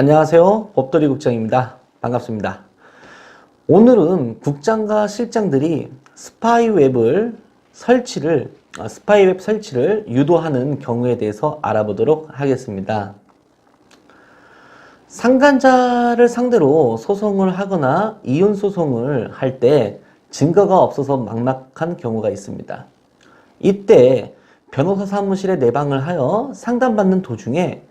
안녕하세요. 법돌이 국장입니다. 반갑습니다. 오늘은 국장과 실장들이 스파이웹을 설치를 아, 스파이웹 설치를 유도하는 경우에 대해서 알아보도록 하겠습니다. 상간자를 상대로 소송을 하거나 이혼 소송을 할 때 증거가 없어서 막막한 경우가 있습니다. 이때 변호사 사무실에 내방을 하여 상담받는 도중에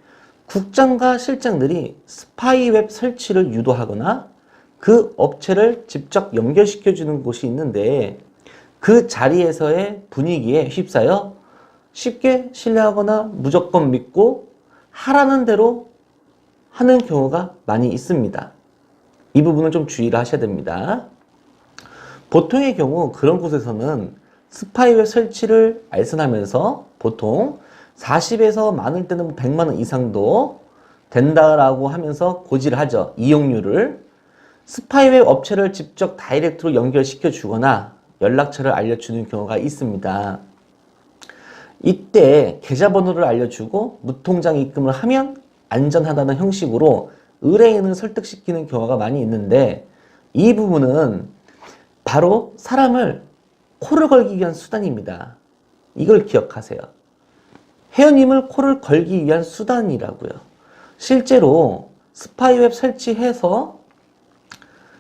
국장과 실장들이 스파이 웹 설치를 유도하거나 그 업체를 직접 연결시켜 주는 곳이 있는데 그 자리에서의 분위기에 휩싸여 쉽게 신뢰하거나 무조건 믿고 하라는 대로 하는 경우가 많이 있습니다. 이 부분을 좀 주의를 하셔야 됩니다. 보통의 경우 그런 곳에서는 스파이웹 설치를 알선하면서 보통 40에서 많을 때는 100만 원 이상도 된다라고 하면서 고지를 하죠. 이용료를. 스파이웹 업체를 직접 다이렉트로 연결시켜 주거나 연락처를 알려주는 경우가 있습니다. 이때 계좌번호를 알려주고 무통장 입금을 하면 안전하다는 형식으로 의뢰인을 설득시키는 경우가 많이 있는데 이 부분은 바로 사람을 코를 걸기 위한 수단입니다. 이걸 기억하세요. 회원님을 코를 걸기 위한 수단이라고요. 실제로 스파이웹 설치해서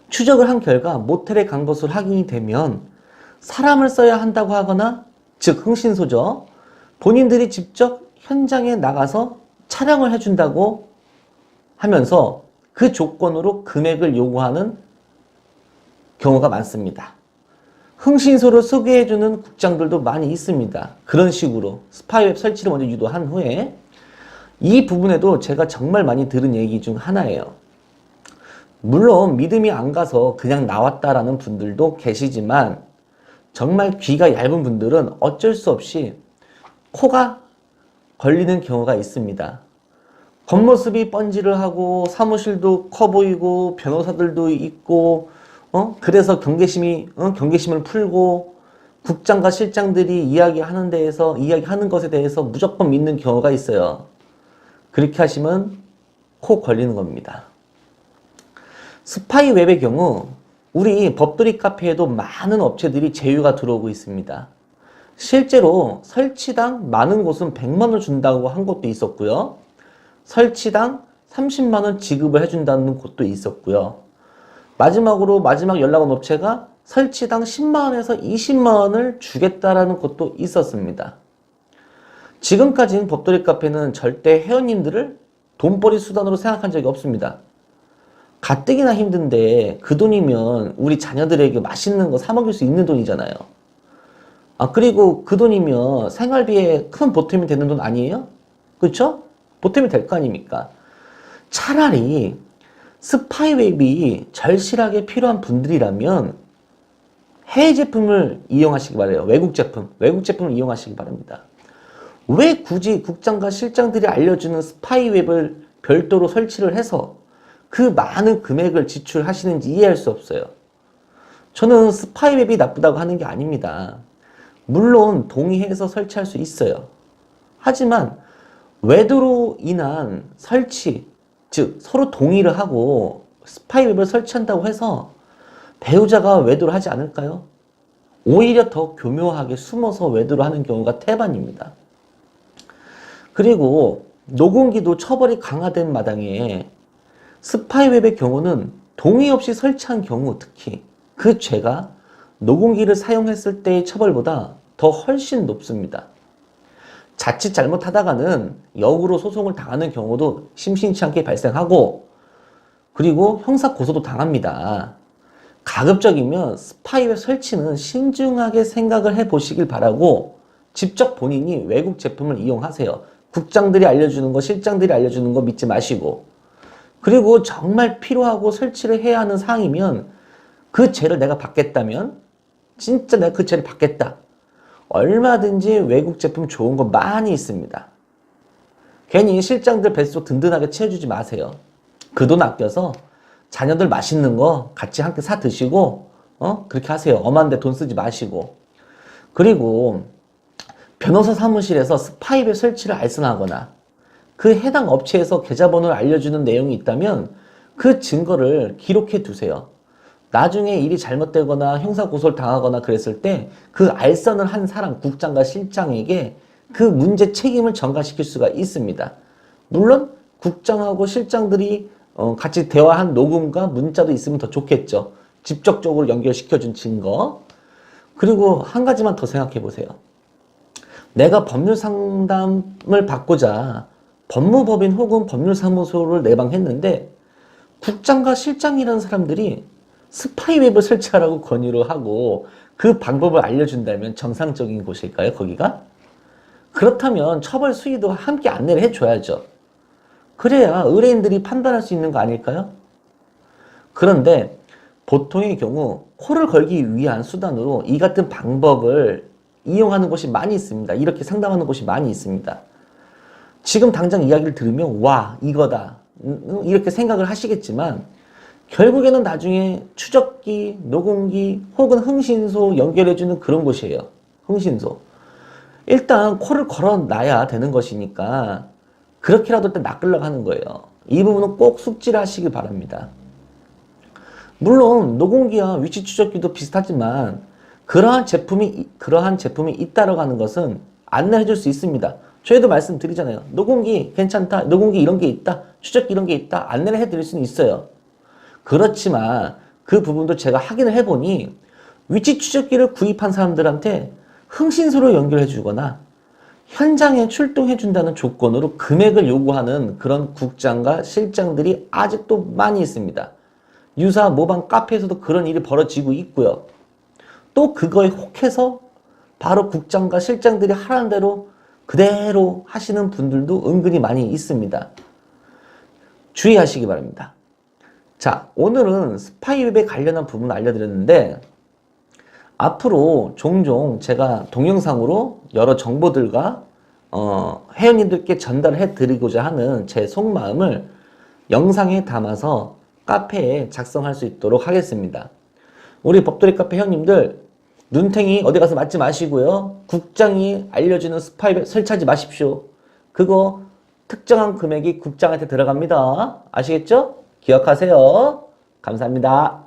추적을 한 결과 모텔에 간 것으로 확인이 되면 사람을 써야 한다고 하거나 즉 흥신소죠. 본인들이 직접 현장에 나가서 촬영을 해준다고 하면서 그 조건으로 금액을 요구하는 경우가 많습니다. 흥신소를 소개해주는 국장들도 많이 있습니다. 그런 식으로 스파이웹 설치를 먼저 유도한 후에 이 부분에도 제가 정말 많이 들은 얘기 중 하나예요. 물론 믿음이 안 가서 그냥 나왔다라는 분들도 계시지만 정말 귀가 얇은 분들은 어쩔 수 없이 코가 걸리는 경우가 있습니다. 겉모습이 번지를 하고 사무실도 커 보이고 변호사들도 있고 어? 그래서 경계심이 어? 경계심을 풀고 국장과 실장들이 이야기하는 데에서 이야기하는 것에 대해서 무조건 믿는 경우가 있어요. 그렇게 하시면 코 걸리는 겁니다. 스파이 웹의 경우 우리 법돌이 카페에도 많은 업체들이 제휴가 들어오고 있습니다. 실제로 설치당 많은 곳은 100만 원 준다고 한 곳도 있었고요. 설치당 30만 원 지급을 해준다는 곳도 있었고요. 마지막으로 마지막 연락 온 업체가 설치당 10만 원에서 20만 원을 주겠다라는 곳도 있었습니다. 지금까지는 법돌이 카페는 절대 회원님들을 돈벌이 수단으로 생각한 적이 없습니다. 가뜩이나 힘든데 그 돈이면 우리 자녀들에게 맛있는 거 사 먹일 수 있는 돈이잖아요. 아, 그리고 그 돈이면 생활비에 큰 보탬이 되는 돈 아니에요? 그렇죠? 보탬이 될 거 아닙니까? 차라리 스파이웹이 절실하게 필요한 분들이라면 해외 제품을 이용하시기 바래요. 외국 제품, 외국 제품을 이용하시기 바랍니다. 왜 굳이 국장과 실장들이 알려주는 스파이웹을 별도로 설치를 해서 그 많은 금액을 지출하시는지 이해할 수 없어요. 저는 스파이웹이 나쁘다고 하는 게 아닙니다. 물론 동의해서 설치할 수 있어요. 하지만 외도로 인한 설치, 즉 서로 동의를 하고 스파이 웹을 설치한다고 해서 배우자가 외도를 하지 않을까요? 오히려 더 교묘하게 숨어서 외도를 하는 경우가 태반입니다. 그리고 녹음기도 처벌이 강화된 마당에 스파이웹의 경우는 동의 없이 설치한 경우 특히 그 죄가 녹음기를 사용했을 때의 처벌보다 더 훨씬 높습니다. 자칫 잘못하다가는 역으로 소송을 당하는 경우도 심심치 않게 발생하고 그리고 형사 고소도 당합니다. 가급적이면 스파이웹 설치는 신중하게 생각을 해 보시길 바라고 직접 본인이 외국 제품을 이용하세요. 국장들이 알려주는 거, 실장들이 알려주는 거 믿지 마시고 그리고 정말 필요하고 설치를 해야 하는 사항이면 그 죄를 내가 받겠다면 진짜 내가 그 죄를 받겠다. 얼마든지 외국 제품 좋은 거 많이 있습니다. 괜히 실장들 뱃속 든든하게 채워주지 마세요. 그 돈 아껴서 자녀들 맛있는 거 같이 함께 사 드시고 어 그렇게 하세요. 엄한데 돈 쓰지 마시고 그리고 변호사 사무실에서 스파이백 설치를 알선하거나 그 해당 업체에서 계좌번호를 알려주는 내용이 있다면 그 증거를 기록해 두세요. 나중에 일이 잘못되거나 형사고소를 당하거나 그랬을 때 그 알선을 한 사람, 국장과 실장에게 그 문제 책임을 전가시킬 수가 있습니다. 물론 국장하고 실장들이 어, 같이 대화한 녹음과 문자도 있으면 더 좋겠죠. 직접적으로 연결시켜준 증거. 그리고 한 가지만 더 생각해 보세요. 내가 법률 상담을 받고자 법무법인 혹은 법률사무소를 내방했는데 국장과 실장이라는 사람들이 스파이 웹을 설치하라고 권유를 하고 그 방법을 알려준다면 정상적인 곳일까요? 거기가? 그렇다면 처벌 수위도 함께 안내를 해줘야죠. 그래야 의뢰인들이 판단할 수 있는 거 아닐까요? 그런데 보통의 경우 코를 걸기 위한 수단으로 이 같은 방법을 이용하는 곳이 많이 있습니다. 이렇게 상담하는 곳이 많이 있습니다. 지금 당장 이야기를 들으면 와 이거다 음, 이렇게 생각을 하시겠지만 결국에는 나중에 추적기, 녹음기 혹은 흥신소 연결해주는 그런 곳이에요. 흥신소. 일단 코를 걸어놔야 되는 것이니까 그렇게라도 일단 낚으려고 하는 거예요. 이 부분은 꼭 숙지를 하시길 바랍니다. 물론 녹음기와 위치 추적기도 비슷하지만 그러한 제품이 그러한 제품이 있다라고 하는 것은 안내해 줄 수 있습니다. 저희도 말씀드리잖아요. 녹음기 괜찮다. 녹음기 이런 게 있다. 추적기 이런 게 있다. 안내를 해 드릴 수는 있어요. 그렇지만 그 부분도 제가 확인을 해보니 위치 추적기를 구입한 사람들한테 흥신소로 연결해 주거나 현장에 출동해 준다는 조건으로 금액을 요구하는 그런 국장과 실장들이 아직도 많이 있습니다. 유사 모방 카페에서도 그런 일이 벌어지고 있고요. 또 그거에 혹해서 바로 국장과 실장들이 하라는 대로 그대로 하시는 분들도 은근히 많이 있습니다. 주의하시기 바랍니다. 자, 오늘은 스파이웹에 관련한 부분을 알려드렸는데 앞으로 종종 제가 동영상으로 여러 정보들과 어, 회원님들께 전달해 드리고자 하는 제 속마음을 영상에 담아서 카페에 작성할 수 있도록 하겠습니다. 우리 법도리 카페 회원님들 눈탱이 어디 가서 맞지 마시고요. 국장이 알려주는 스파이웹 설치하지 마십시오. 그거 특정한 금액이 국장한테 들어갑니다. 아시겠죠? 기억하세요. 감사합니다.